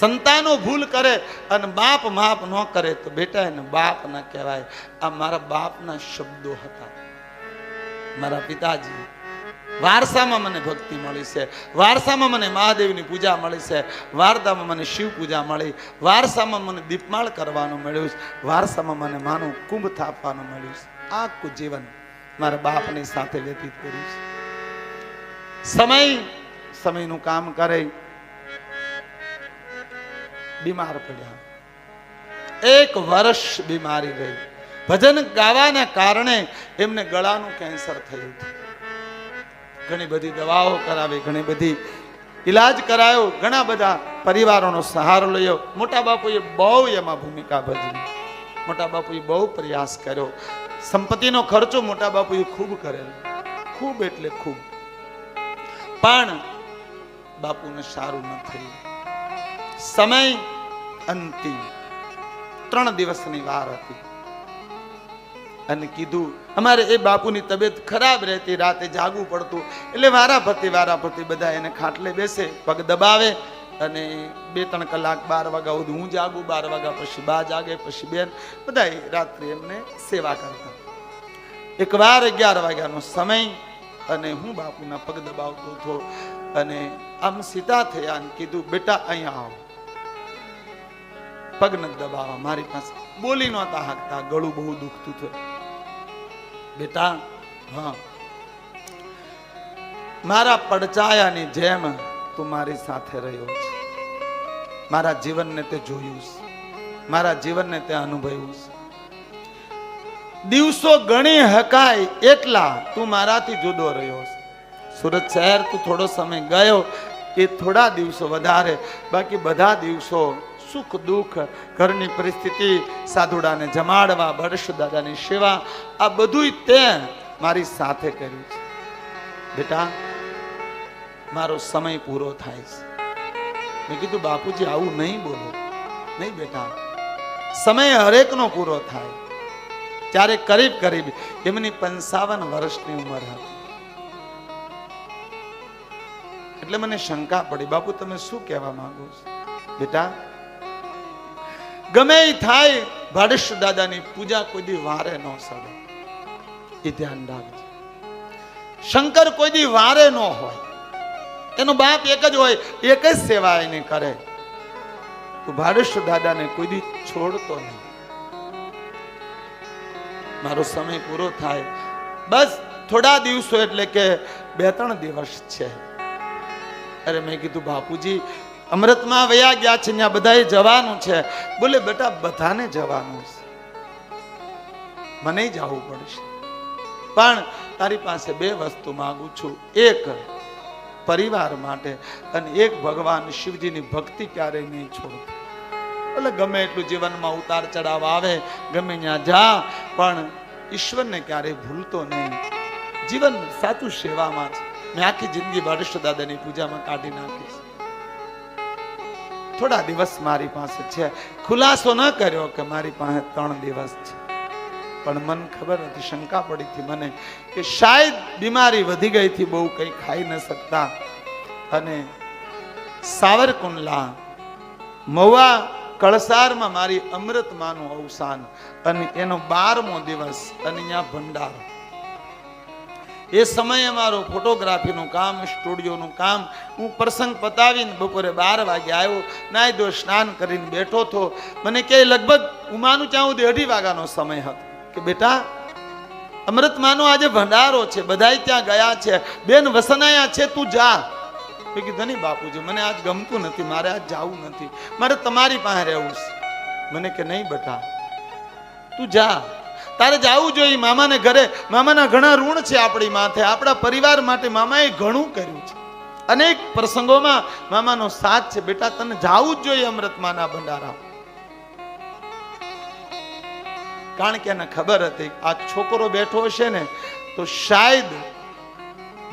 સંતાનો ભૂલ કરે અને બાપ માપ ન કરે તો બેટા એને બાપ ના કહેવાય. આ મારા બાપના શબ્દો હતા. મારા પિતાજી, વારસામાં મને ભક્તિ મળી છે. વારસામાં મને મહાદેવની પૂજા મળી છે. વારસામાં મને શિવ પૂજા મળી. વારસામાં મને દીપમાળ કરવાનું મળ્યું છે. વારસામાં મને માનું કુંભ થાપવાનું મળ્યું છે. આખું જીવન મારા બાપની સાથે વ્યતીત કર્યું છે. સમય, સમયનું કામ કરે. બીમાર પડ્યા. એક વર્ષ બીમારી રહી. ભજન ગાવાના કારણે એમને ગળાનું કેન્સર થયું ઘણી બધી દવાઓ કરાવી, ઘણી બધી ઈલાજ કરાયો, ઘણા બધા પરિવારોનો સહારો લયો. મોટા બાપુએ બહુ એમાં ભૂમિકા ભજવી. મોટા બાપુએ બહુ પ્રયાસ કર્યો. સંપત્તિનો ખર્ચો મોટા બાપુએ ખૂબ કરેલો. ખૂબ એટલે ખૂબ. પણ બાપુને સારું ન થયું. સમય અંતિમ. ત્રણ દિવસની વાર હતી. અને કીધું, અમારે એ બાપુની તબિયત ખરાબ રહેતી, રાતે જાગવું પડતું. એટલે વારા ફરતી વારા ફરતી બધા એને ખાટલે બેસે, પગ દબાવે અને બે, ત્રણ કલાક, બાર વાગ્યા સુધી હું જાગું, બાર વાગ્યા પછી બા જાગે, પછી બેન. બધા રાત્રે એમને સેવા કરતા. એકવાર અગિયાર વાગ્યાનો સમય અને હું બાપુના પગ દબાવતો હતો અને આમ સીતા થયા અને કીધું, બેટા, અહીંયા આવો. પગ ન દબાવવા મારી પાસે બોલી નહોતા હાકતા ગળું બહુ દુખતું હતું બેટા, હા. મારા પડચાયાની જેમ તું મારી સાથે રહ્યો છે. મારા જીવનને તે જોયું છે. મારા જીવનને તે અનુભવ્યું છે. દિવસો ગણી હકાય એટલા તું મારાથી જુદો રહ્યો છે. સુરત શહેર તું થોડો સમય ગયો, એ થોડા દિવસો વધારે, બાકી બધા દિવસો સુખ દુઃખ ઘરની પરિસ્થિતિ સાધુડાને જમાડવા બરસ દાદાની સેવા, આ બધું તે મારી સાથે કર્યું છે. બેટા, મારો સમય પૂરો થાય છે. મેં કીધું, બાપુજી, આવું નહીં બોલો. નહીં બેટા, સમય હરેકનો પૂરો થાય. ત્યારે કરીબ કરીબ એમની પંચાવન વર્ષની ઉંમર હતી. એટલે મને શંકા પડી, બાપુ, તમે શું કહેવા માંગો છો? બેટા ગમે એ થાય, ભાડેશ દાદાની પૂજા કોઈ દી વારે ન સડે એ ધ્યાન રાખજો. શંકર કોઈ વારે ન હોય. એનો બાપ એક જ હોય, એક જ સેવા એને કરે. તો ભાડેશ દાદાને કોઈ છોડતો નહીં. મારો સમય પૂરો થાય. બસ થોડા દિવસો એટલે કે બે ત્રણ દિવસ છે. અરે મેં કીધું, બાપુજી અમૃતમાં વયા ગયા છે ત્યાં બધાએ જવાનું છે. બોલે, બેટા, બધાને જવાનું છે. મને જવું પડશે. પણ તારી પાસે બે વસ્તુ માંગુ છું. એક, પરિવાર માટે અને એક ભગવાન શિવજીની ભક્તિ ક્યારેય નહીં છોડો. એટલે ગમે એટલું જીવનમાં ઉતાર ચડાવ આવે, ગમે ત્યાં જા, પણ ઈશ્વરને ક્યારેય ભૂલતો નહીં. જીવન સાચું સેવામાં છે. મેં આખી જિંદગી વરિષ્ઠ દાદાની પૂજામાં કાઢી નાખી છે. થોડા દિવસ મારી પાસે છે. ખુલાસો ન કર્યો કે મારી પાસે ત્રણ દિવસ છે. પણ મન ખબર હતી, શંકા પડી હતી મને કે શાયદ બીમારી વધી ગઈ હતી, બહુ કંઈ ખાઈ ન શકતા. અને સાવરકુંડલા મવા કળસારમાં મારી અમૃતમાનું અવસાન અને એનો બારમો દિવસ અને અહીંયા ભંડારો. એ સમયે મારું ફોટોગ્રાફીનું કામ, સ્ટુડિયોનું કામ હું પ્રસંગ પતાવીને બપોરે બાર વાગે આવ્યો નાય દો સ્નાન કરીને બેઠો તો મને કે લગભગ હું માનું ત્યાં સુધી અઢી વાગ્યાનો સમય હતો. કે બેટા, અમૃતમાનો આજે ભંડારો છે, બધાય ત્યાં ગયા છે, બેન વસનાયા છે, તું જા. મેં કીધું, નહીં બાપુજી, મને આજ ગમતું નથી, મારે આજ જવું નથી. મારે તમારી પાસે રહેવું છે. મને કે, નહીં બેટા, તું જા. તારે જવું જોઈએ મામાને ઘરે. મામાના ઘણા ઋણ છે આપણી માથે. આપણા પરિવાર માટે મામાએ ઘણું કર્યું છે. અનેક પ્રસંગોમાં મામાનો સાથ છે. બેટા, તને જવું જ જોઈએ અમૃતમાના ભંડારા. કારણ કે એને ખબર હતી, આ છોકરો બેઠો હશે ને, તો શાયદ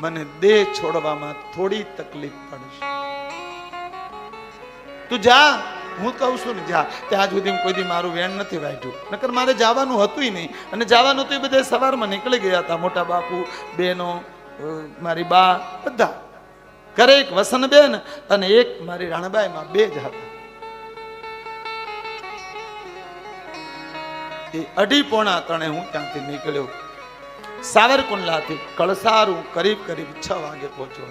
મને દેહ છોડવામાં થોડી તકલીફ પડશે. તું જા. હું કહું છું ને, જા, ત્યાં સુધી કોઈ દી મારું વેણ નથી વાંચ્યું નકર મારે જવાનું હતું નહીં. અને જવાનું હતું એ બધા સવારમાં નીકળી ગયા હતા, મોટા બાપુ, બહેનો મારી બા, બધા. ઘરે એક વસનબેન અને એક મારી રાણબાઈમાં બે જ હતા. એ અઢી પોણા ત્રણે હું ત્યાંથી નીકળ્યો. સાવરકુંડલાથી કળસારું કરીબ કરીબ છ વાગે પહોંચ્યો.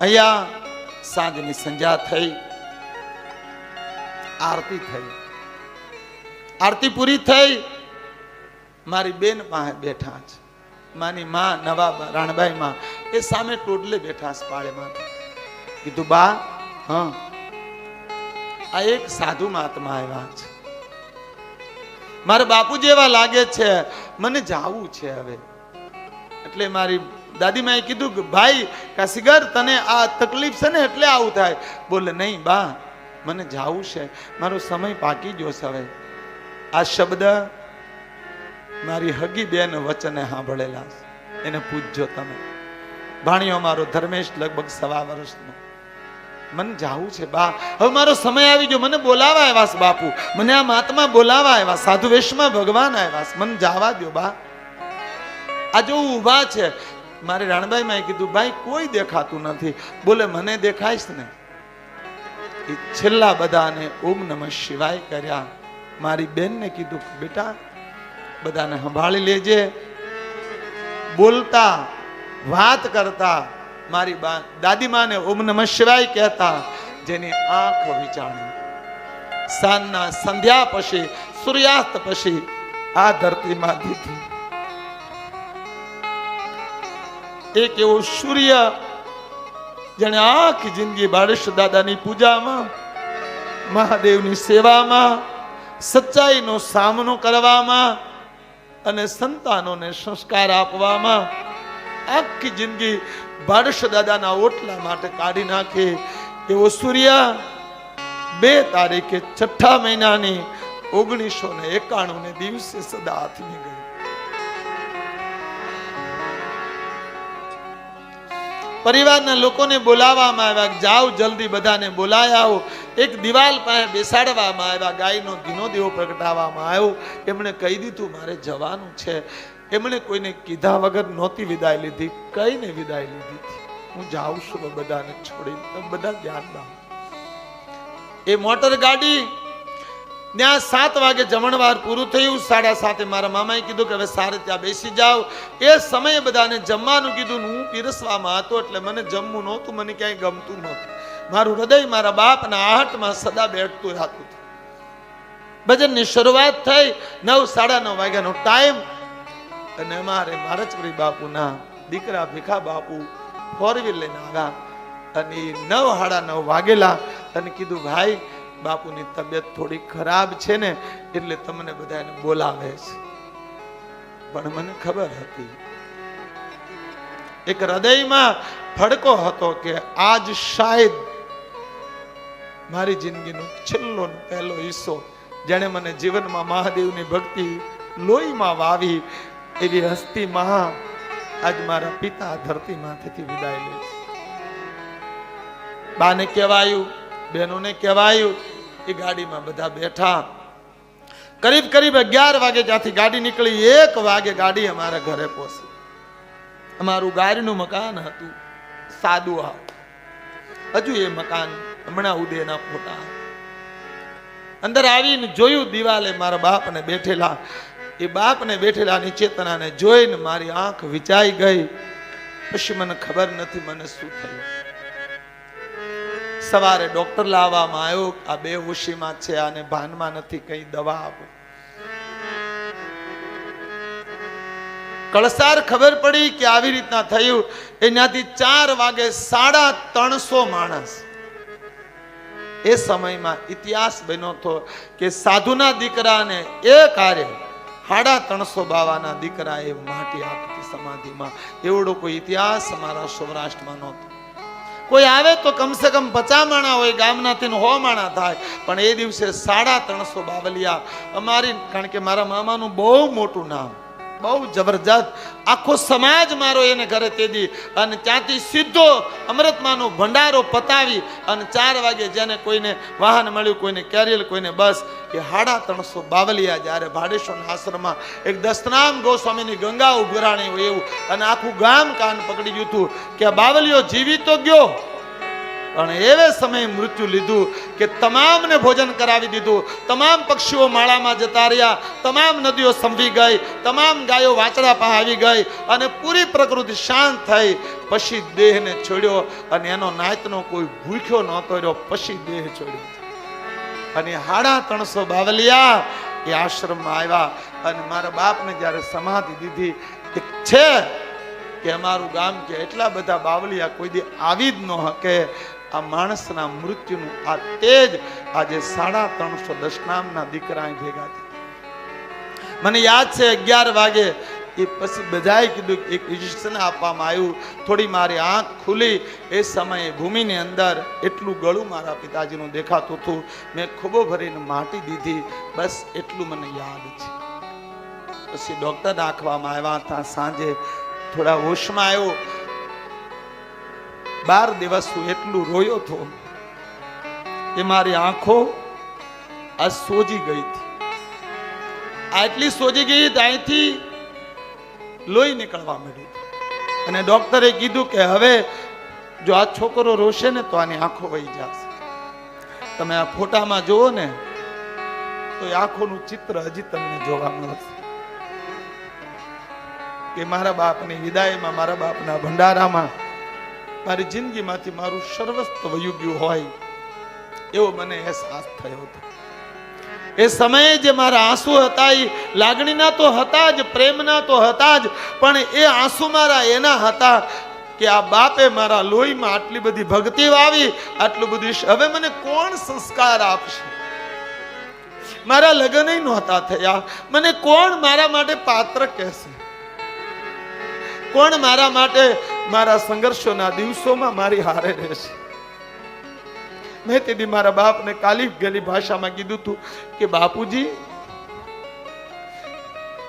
અહીંયા સાંજની સંધ્યા થઈ, આરતી થઈ. આરતી પૂરી થઈ, મારી બેન પાસે બેઠા છે. માની માં નવા રાણબાઈ માં એ સામે ટોડલે બેઠા છે પાળેમાં. કીધું, બા, હા, આ એક સાધુ મહાત્મા આવ્યા છે. મારા બાપુ જેવા લાગે છે, મને જાવું છે હવે. એટલે મારી દાદીમાએ કીધું કે, ભાઈ, કાશીગર, તને આ તકલીફ છે ને એટલે આવું થાય. બોલે, નહીં, બા, મને જાવું છે. મારો સમય પાકી ગયો છે આ શબ્દ મારી હગી બેન વચને સાંભળેલા એને પૂછજો તમે. ભાણિયો મારો ધર્મેશ લગભગ સવા વર્ષનો. મને જાવું છે, બા. હવે મારો સમય આવી ગયો. મને બોલાવા આવ્યા છે, બાપુ. મને આ મહાત્મા બોલાવા આવ્યા, સાધુ વેશમાં ભગવાન આવ્યા મને જાવા દો બા. આ જો ઊભા છે મારે રાણબાઈ માં કીધું, ભાઈ, કોઈ દેખાતું નથી. બોલે, મને દેખાઈશ ને. એ છેલ્લા બધાને ઓમ નમઃ શિવાય કર્યા. મારી બેનને કીધું, બેટા, બધાને સંભાળી લેજે. બોલતા, વાત કરતા, મારી બા, દાદી માને ઓમ નમઃ શિવાય કહેતા, જેની આંખ વિચારણી સાંજના સંધ્યા પછી, સૂર્યાસ્ત પછી, આ ધરતીમાં દીધી. એક એવો સૂર્ય જેને આખી જિંદગી બાળેશ દાદાની પૂજામાં, મહાદેવની સેવામાં, સચ્ચાઈનો સામનો કરવામાં અને સંતાનોને સંસ્કાર આપવામાં આખી જિંદગી બાળશ દાદાના ઓટલા માટે કાઢી નાખે એવો સૂર્ય બે તારીખે છઠ્ઠા મહિનાની ઓગણીસો ને એકાણું ને દિવસે સદા હાથ ગઈ. પરિવારના લોકોને બોલાવવામાં આવ્યા જાઓ જલ્દી બધાને બોલાય આવો. એક દિવાલ પાસે બેસાડવામાં આવ્યા, ગાયનો ઘીનો દેવો પ્રગટાવવામાં આવ્યો. એમણે કહી દીધું, મારે જવાનું છે. એમણે કોઈને કીધા વગર નહોતી વિદાય લીધી, કઈને વિદાય લીધી. હું જાઉં છું, બધાને છોડી બધા ધ્યાન દો એ મોટર ગાડી ત્યાં સાત વાગે જમણવાર પૂરું થયું. સાડા સાતે મારા મામાએ કીધું કે હવે સારે ત્યાં બેસી જાઓ. એ સમયે બધાને જમવાનું કીધું હું પીરસવામાં હતો એટલે મને જમવું નહોતું, મને ક્યાંય ગમતું નહોતું. મારું હૃદય મારા બાપના આહટમાં સદા બેઠતું હતું ભજનની શરૂઆત થઈ. નવ, સાડા નવ વાગ્યાનો ટાઈમ અને અમારે મારચપુરી બાપુના દીકરા ભીખા બાપુ ફોર વ્હીલ લઈને આવ્યા. અને નવ, સાડા નવ વાગેલા. અને કીધું, ભાઈ બાપુની તબિયત થોડી ખરાબ છે ને, એટલે તમને બધાને બોલાવે છે. પણ મને ખબર હતી. એક હૃદયમાં ફડકો હતો કે આજ શાયદ મારી જિંદગીનો છેલ્લો પહેલો હિસ્સો, જેણે મને જીવનમાં મહાદેવની ભક્તિ લોહીમાં વાવી, એવી હસ્તી મહા આજ મારા પિતા ધરતીમાંથી વિદાય લે છે. બાને કહેવાયું બહેનોને કહેવાયું એ ગાડીમાં બધા બેઠા. કરીબ કરીબ અગિયાર વાગે જ્યાંથી ગાડી નીકળી, એક વાગે ગાડી અમારા ઘરે પહોંચી. અમારું ગાડીનું મકાન હતું સાદું આ હજુ એ મકાન હમણાં ઉદયના ફોટા. અંદર આવીને જોયું દિવાલે મારા બાપને બેઠેલા. એ બાપને બેઠેલા ચેતનાને જોઈને મારી આંખ વિચાઈ ગઈ. પછી મને ખબર નથી મને શું થયું. સવારે ડોક્ટર લાવવામાં આવ્યો આ બે ઉશીમાં છે, આને ભાનમાં નથી કઈ દવા આપો. કળસાર ખબર પડી કે આવી રીતના થયું. એનાથી ચાર વાગે સાડા ત્રણસો માણસ. એ સમયમાં ઇતિહાસ બન્યો હતો કે સાધુના દીકરાને એ કાર્ય સાડા ત્રણસો બાવાના દીકરા એ માટી આપતી સમાધિમાં. એવડો કોઈ ઇતિહાસ અમારા સૌરાષ્ટ્રમાં નહોતો. કોઈ આવે તો કમસે કમ પચા માણા હોય ગામનાથી હો માણા થાય. પણ એ દિવસે સાડા ત્રણસો બાવલિયા. અમારી, કારણ કે મારા મામાનું બહુ મોટું નામ. બહુ જબરજસ્ત. આખો સમાજ મારો એને ઘરે તેદી અને ત્યાંથી સીધો અમૃતમાનો ભંડારો પતાવી અને ચાર વાગે જેને કોઈને વાહન મળ્યું, કોઈને કેરિયલ, કોઈને બસ, એ હાડા ત્રણસો બાવલિયા જ્યારે ભાડેશ્વરના આશ્રમમાં એક દસનામ ગોસ્વામીની ગંગા ઉભરાણી હોય એવું અને આખું ગામ કાન પકડી ગયું હતું કે બાવલિયો જીવી તો ગયો. પણ એવે સમયે મૃત્યુ લીધું કે તમામને ભોજન કરાવી દીધું. તમામ પક્ષીઓ માળામાં જતા રહ્યા. તમામ નદીઓ સંભી ગઈ. તમામ ગાયો વાંચડા પાસે આવી ગઈ અને પૂરી પ્રકૃતિ શાંત થઈ. પછી દેહને છોડ્યો અને એનો નાયતનો કોઈ ભૂખ્યો નહોતો રહ્યો. પછી દેહ છોડ્યો. અને હાડા ત્રણસો બાવલિયા એ આશ્રમમાં આવ્યા. અને મારા બાપને જ્યારે સમાધિ દીધી એક છે કે અમારું ગામ કે એટલા બધા બાવલિયા કોઈ દી આવી જ ન હકે. આ માણસના મૃત્યુનું આ તેજ આજે સાડા ત્રણસો દસ નામના દીકરા ભેગા મને યાદ છે અગિયાર વાગે એ પછી બધાએ કીધું એક ઇન્જેક્શન આપવામાં આવ્યું. થોડી મારી આંખ ખુલી. એ સમયે ભૂમિની અંદર એટલું ગળું મારા પિતાજીનું દેખાતું હતું. મેં ખૂબો ભરીને માટી દીધી. બસ એટલું મને યાદ છે. પછી ડોક્ટર નાખવામાં આવ્યા હતા. સાંજે થોડા હોશમાં આવ્યો. બાર દિવસ હું એટલું રોયો હતો એ મારી આંખો આ સોજી ગઈ હતી. આટલી સોજી ગઈ ત્યાંથી લોહી નીકળવા મળ્યું અને ડોક્ટરે કીધું કે હવે જો આ છોકરો રોશે ને તો આની આંખો વહી જશે. તમે આ ફોટામાં જુઓ ને તો એ આંખોનું ચિત્ર હજી તમને જોવા મળશે. કે મારા બાપની વિદાયમાં, મારા બાપના ભંડારામાં મારી જિંદગીમાંથી મારું સર્વસ્વ વયું ગયું હોય, એવો મને અહેસાસ થયો હતો. એ સમયે જે મારા આંસુ હતા એ લાગણીના તો હતા જ, પ્રેમના તો હતા જ, પણ એ આંસુ મારા એના હતા કે આ બાપે મારા લોહીમાં આટલી બધી ભક્તિ વાવી, આટલું બધું હવે મને કોણ સંસ્કાર આપશે? મારા લગ્ન નહોતા થયા. મને કોણ મારા માટે પાત્ર કહેશે? કોણ મારા માટે મારા સંઘર્ષોના દિવસોમાં મારી હારે રહેશે. મેં તેથી મારા બાપને કાલી ગલી ભાષામાં કીધું હતું કે, બાપુજી,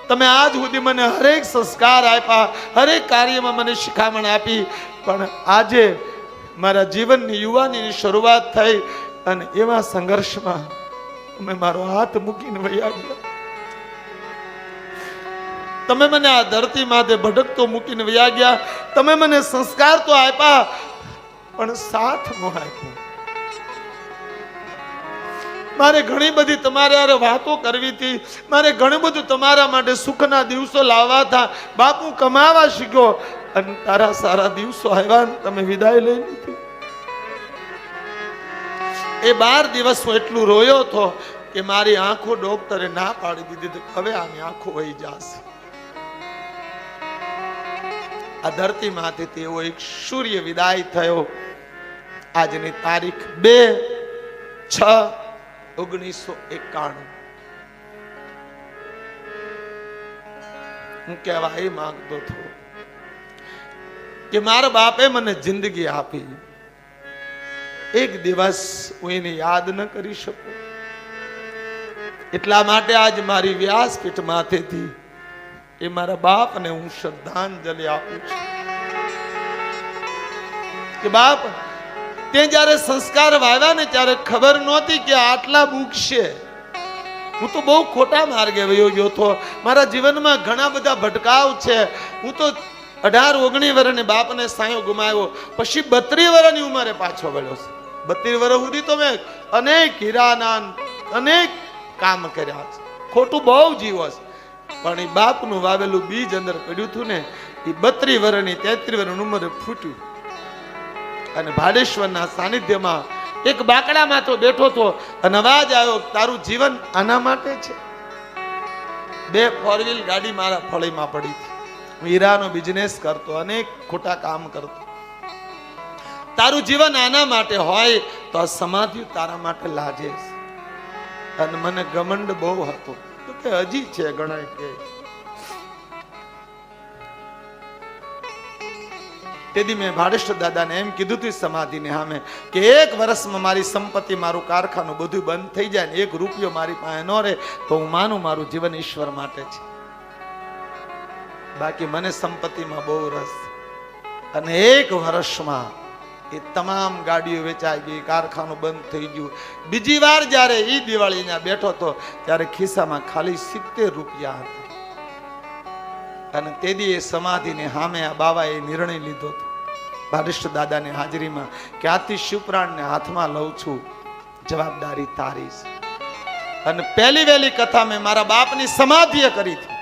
તમે આજ સુધી મને હરેક સંસ્કાર આપ્યા, હરેક કાર્યમાં મને શિખામણ આપી, પણ આજે મારા જીવનની યુવાનીની શરૂઆત થઈ અને એવા સંઘર્ષમાં મેં મારો હાથ મૂકીને વૈયા ગયા. તમે મને આ ધરતી માથે ભટકતો મૂકીને વ્યા ગયા. તમે મને સંસ્કાર તો આપ્યા, પણ સાથ ન આપ્યો. મારે ઘણી બધી તમારે વાતો કરવી હતી. મારે ઘણું બધું તમારા માટે સુખના દિવસો લાવવા હતા. બાપુ કમાવા શીખ્યો અને તારા સારા દિવસો આવ્યા તમે વિદાય લઈ લીધી. એ બાર દિવસ હું એટલું રોયો હતો કે મારી આંખો ડોક્ટરે ના પાડી દીધી. હવે આની આંખો વહી જશે. આ ધરતીમાંથી તેવો એક સૂર્ય વિદાય થયો. આજની તારીખ બે છ ઓગણીસો એકાણું. હું કહેવા એ માંગતો હતો કે મારા બાપે મને જિંદગી આપી. એક દિવસ હું એને યાદ ન કરી શકું. એટલા માટે આજ મારી વ્યાસપીઠ માથેથી એ મારા બાપને હું શ્રદ્ધાંજલિ આપું છું. કે બાપ, તે જ્યારે સંસ્કાર વાવ્યા ને ત્યારે ખબર નહોતી કે આટલા બુકશે હું તો બહુ ખોટા માર્ગે વયો ગયો હતો. મારા જીવનમાં ઘણા બધા ભટકાવ છે. હું તો અઢાર ઓગણીસ વર્ષને બાપને સાયો ગુમાવ્યો. પછી બત્રીસ વર્ષની ઉંમરે પાછો વળ્યો છે. બત્રીસ વર્ષ સુધી તો મેં અનેક હીરાના અનેક કામ કર્યા છે. ખોટું બહુ જીવો છે. પણ એ બાપનું વાવેલું બીજ અંદર પડ્યું હતું ને એ બત્રી વર્ષની તેત્રી વર્ષની ઉંમરે ફૂટ્યું. અને ભાડેશ્વરના સાનિધ્યમાં એક બાકડામાં તો બેઠો હતો, અને અવાજ આવ્યો, તારું જીવન આના માટે છે? બે ફોર વ્હીલ ગાડી મારા ફળીમાં પડી હું હીરાનો બિઝનેસ કરતો, અનેક ખોટા કામ કરતો. તારું જીવન આના માટે હોય, તો આ સમાધિ તારા માટે લાજે અને મને ગમંડ બહુ હતો. તો કે હજી છે ગણાય કે. તેથી મેં ભાડેશ્વર દાદાને એમ કીધું હતું સમાધિને સામે કે એક વર્ષમાં મારી સંપત્તિ, મારું કારખાનું બધું બંધ થઈ જાય ને એક રૂપિયો મારી પાસે ન રહે, તો હું માનું મારું જીવન ઈશ્વર માટે છે. બાકી મને સંપત્તિમાં બહુ રસ. અને એક વર્ષમાં એ તમામ ગાડીઓ વેચાઈ ગઈ, કારખાનું બંધ થઈ ગયું. બીજી વાર જ્યારે એ દિવાળીના બેઠો હતો ત્યારે ખિસ્સામાં ખાલી સિત્તેર રૂપિયા હતા. અને તેદી એ સમાધિને સામે આ બાબાએ નિર્ણય લીધો હતો. ભારિષ્ઠ દાદાની હાજરીમાં ક્યાંથી શિવપ્રાણને હાથમાં લઉં છું. જવાબદારી તારી છે. અને પહેલી વહેલી કથા મેં મારા બાપની સમાધિએ કરી હતી.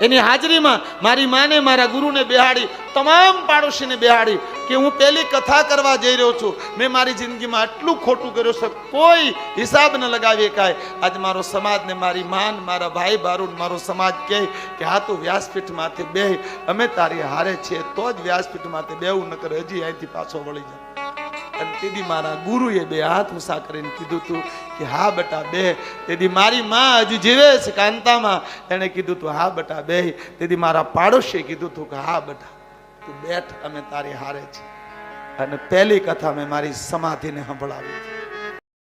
એની હાજરીમાં મારી માને, મારા ગુરુને બેહાડી, તમામ પાડોશીને બેહાડી કે હું પેલી કથા કરવા જઈ રહ્યો છું. મેં મારી જિંદગીમાં આટલું ખોટું કર્યું છે, કોઈ હિસાબ ન લગાવી કાંઈ. આજ મારો સમાજને મારી માન, મારા ભાઈ બારૂન, મારો સમાજ કહે કે હા તું વ્યાસપીઠમાંથી બે અમે તારી હારે છીએ, તો જ વ્યાસપીઠમાંથી બેવું નકર હજી અહીંથી પાછો વળી જાય અને તેથી મારા ગુરુએ બે હાથ ઊંચા કરીને કીધું તું કે, હા બટા, બે. તેથી મારી માં હજુ જીવે છે કાંતામાં. એણે કીધું તું, હા બટા, બે. તેથી મારા પાડોશીએ કીધું તું કે, હા બટા, તું બેઠ, અમે તારી હારે છે અને પહેલી કથા મેં મારી સમાધિને સંભળાવી. હતી